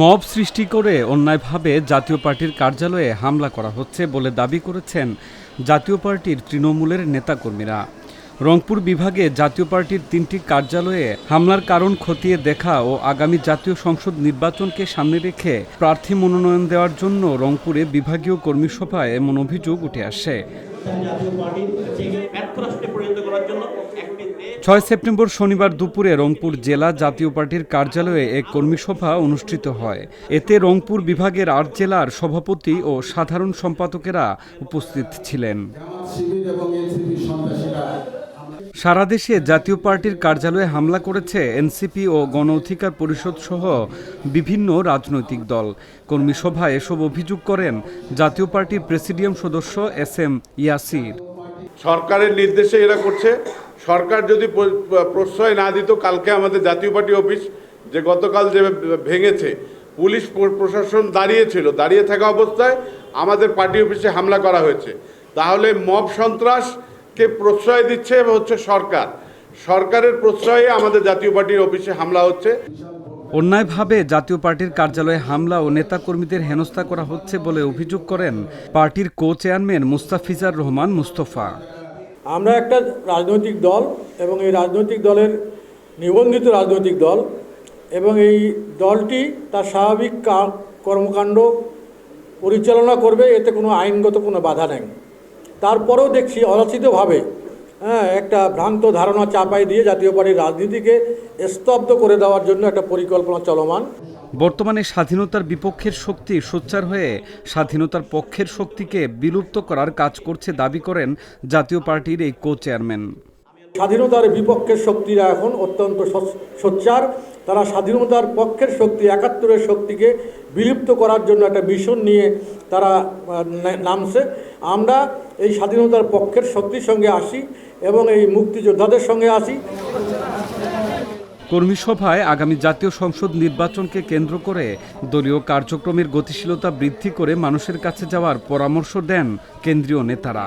Mob সৃষ্টি করে অন্যায়ভাবে জাতীয় পার্টির কার্যালয়ে হামলা করা হচ্ছে বলে দাবি করেছেন জাতীয় পার্টির তৃণমূলের নেতাকর্মীরা। রংপুর বিভাগে জাতীয় পার্টির তিনটি কার্যালয়ে হামলার কারণ খতিয়ে দেখা ও আগামী জাতীয় সংসদ নির্বাচনকে সামনে রেখে প্রার্থী মনোনয়ন দেওয়ার জন্য রংপুরে বিভাগীয় কর্মী সভায় এমন অভিযোগ উঠে আসে। ছয় সেপ্টেম্বর শনিবার দুপুরে রংপুর জেলা জাতীয় পার্টির কার্যালয়ে এক কর্মীসভা অনুষ্ঠিত হয়। এতে রংপুর বিভাগের আট জেলার সভাপতি ও সাধারণ সম্পাদকেরা উপস্থিত ছিলেন। সারা দেশে জাতীয় পার্টির কার্যালয়ে হামলা করেছে এনসিপি ও গণ অধিকার পরিষদ সহ বিভিন্ন রাজনৈতিক দল। কর্মী সভায় এসব অভিযোগ করেন জাতীয় পার্টির প্রেসিডিয়াম সদস্য এস এম ইয়াসির। সরকারের নির্দেশে এরা করছে। সরকার যদি প্রশ্রয় না দিত, কালকে আমাদের জাতীয় পার্টি অফিস যে গতকাল যে ভেঙেছে, পুলিশ প্র- প্রশাসন দাঁড়িয়েছিল। দাঁড়িয়ে থাকা অবস্থায় আমাদের পার্টি অফিসে হামলা করা হয়েছে। তাহলে মব সন্ত্রাসকে প্রশ্রয় দিচ্ছে হচ্ছে সরকার। সরকারের প্রশ্রয়ে আমাদের জাতীয় পার্টির অফিসে হামলা হচ্ছে। অন্যায়ভাবে জাতীয় পার্টির কার্যালয়ে হামলা ও নেতাকর্মীদের হেনস্থা করা হচ্ছে বলে অভিযোগ করেন পার্টির কো চেয়ারম্যান মুস্তাফিজার রহমান মুস্তফা। আমরা একটা রাজনৈতিক দল এবং এই রাজনৈতিক দলের নিবন্ধিত রাজনৈতিক দল এবং এই দলটি তার স্বাভাবিক কর্মকাণ্ড পরিচালনা করবে এতে কোনো আইনগত কোনো বাধা নেই। তারপরেও দেখছি অযাচিতভাবে হ্যাঁ একটা ভ্রান্ত ধারণা চাপাই দিয়ে জাতীয় পার্টির রাজনীতিকে স্তব্ধ করে দেওয়ার জন্য একটা পরিকল্পনা চলমান। বর্তমানে স্বাধীনতার বিপক্ষের শক্তি সোচ্চার হয়ে স্বাধীনতার পক্ষের শক্তিকে বিলুপ্ত করার কাজ করছে দাবি করেন জাতীয় পার্টির এই কো চেয়ারম্যান স্বাধীনতার বিপক্ষের শক্তিরা এখন অত্যন্ত সচ- সোচ্চার। তারা স্বাধীনতার পক্ষের শক্তি একাত্তরের শক্তিকে বিলুপ্ত করার জন্য একটা মিশন নিয়ে তারা নামছে। আমরা এই স্বাধীনতার পক্ষের শক্তির সঙ্গে আসি এবং এই মুক্তিযোদ্ধাদের সঙ্গে আসি। কর্মী সভায় আগামী জাতীয় সংসদ নির্বাচনকে কেন্দ্র করে দলীয় কার্যক্রমের গতিশীলতা বৃদ্ধি করে মানুষের কাছে যাওয়ার পরামর্শ দেন কেন্দ্রীয় নেতারা।